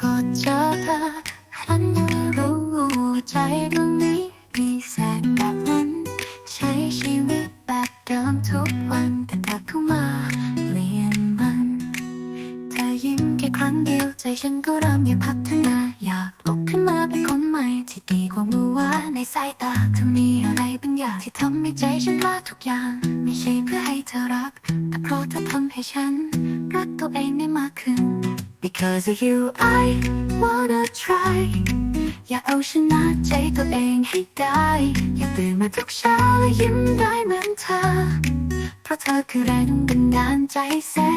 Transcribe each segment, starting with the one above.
ก็เจอเธอฉันรู้ใจดวงนี้มีแสงแบบนั้น ใช้ชีวิตแบบเดิมทุกวันแต่เธอเข้ามาเปลี่ยนมัน เธอยิ้มแค่ครั้งเดียวใจฉันก็เริ่มอยากพัฒนาอยากลุกขึ้นมาเป็นคนใหม่ที่ดีกว่าเมื่อวานในสายตาเธอมีอะไรบางอย่างที่ทำให้ใจฉันกล้าทุกอย่าง ไม่ใช่เพื่อให้เธอรัก แต่เพราะเธอทำให้ฉัน รักตัวเองได้มากขึ้น Because of you I wanna try อยากเอาชนะใจตัวเองให้ได้ อยากตื่นมาทุกเช้าและยิ้มได้เหมือนเธอ เพราะเธอคือแรงบันดาลใจแซ่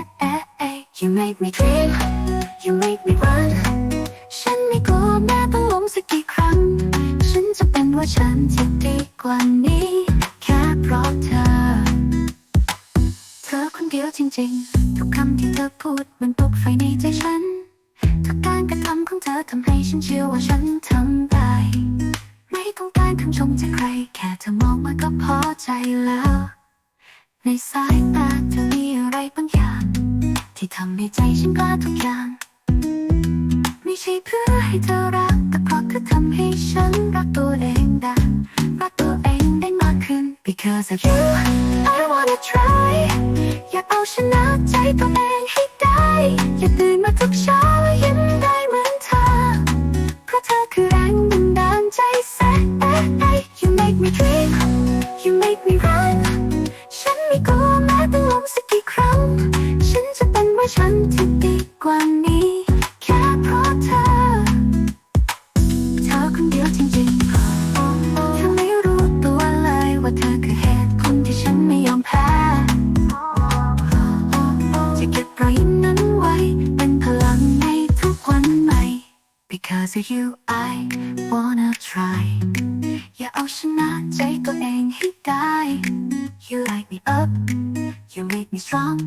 You make me dream You make me run ฉันไม่กลัวแม้ต้องล้มสักกี่ครั้ง ฉันจะเป็นว่าฉันที่ดีกว่านี้ แค่เพราะเธอ เธอคนเดียวจริงๆ ทุกคำ อพูดมันปลุกไฟในใจฉันทุกการกระทำของเธอทำให้ฉันเชื่อว่าฉันทำได้ ไม่ต้องการคำชมจากใคร แค่เธอมองมาก็พอใจแล้ว ในสายตาเธอมีอะไรบางอย่าง ที่ทำให้ใจฉันกล้าทุกอย่าง ไม่ใช่เพื่อให้เธอรัก แต่เพราะเธอทำให้ฉันรักตัวเองได้รักตัวเองได้มากขึ้น Because of you I wanna try อยากเอาชนะใจตัวเองให้ได้ อยากตื่นมาทุกเช้าและยิ้มได้เหมือนเธอ เพราะเธอคือแรงบันดาลใจแสน You make me dream You make me run ฉันไม่กลัวแม้ต้องล้มสักกี่ครั้ง ฉันจะเป็นว่าฉันที่ดีกว่านี้ Because of you I wanna try อย่าเอาชนะใจตัวเองให้ได้ You light me up You make me strong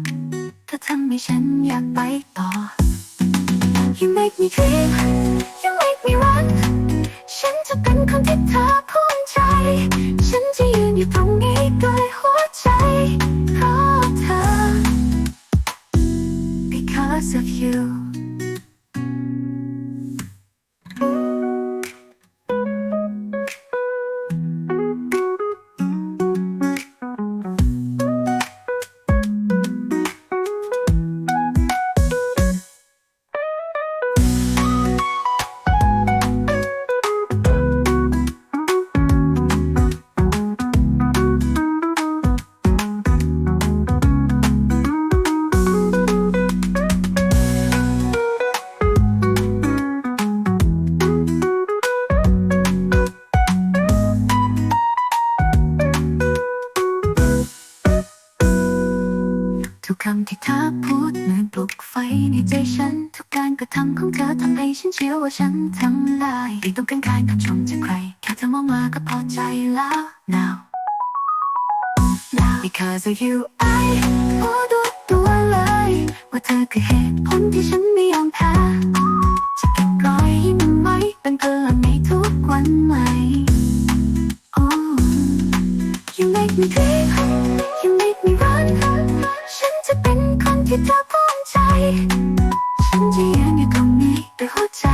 เธอทำให้ฉันอยากไปต่อ You make me dream You make me run ทุกคำที่เธอพูดเหมือนปลุกไฟในใจฉัน ทุกการกระทำของเธอทำให้ฉันเชื่อว่าฉันทำได้ไม่ต้องการการคำชมจากใคร แค่เธอมองมาก็พอใจแล้ว now now because of you I รู้ตัวตัวเลย ว่าเธอคือเหตุผลที่ฉันไม่ยอมแพ้จะเก็บรอยยิ้มไว้เป็นพลังในทุกวันใหม่ oh You make me dream You make me run ที่เธอภูมิใจฉันจะยังอยู่ตรงนี้ด้วยหัวใจ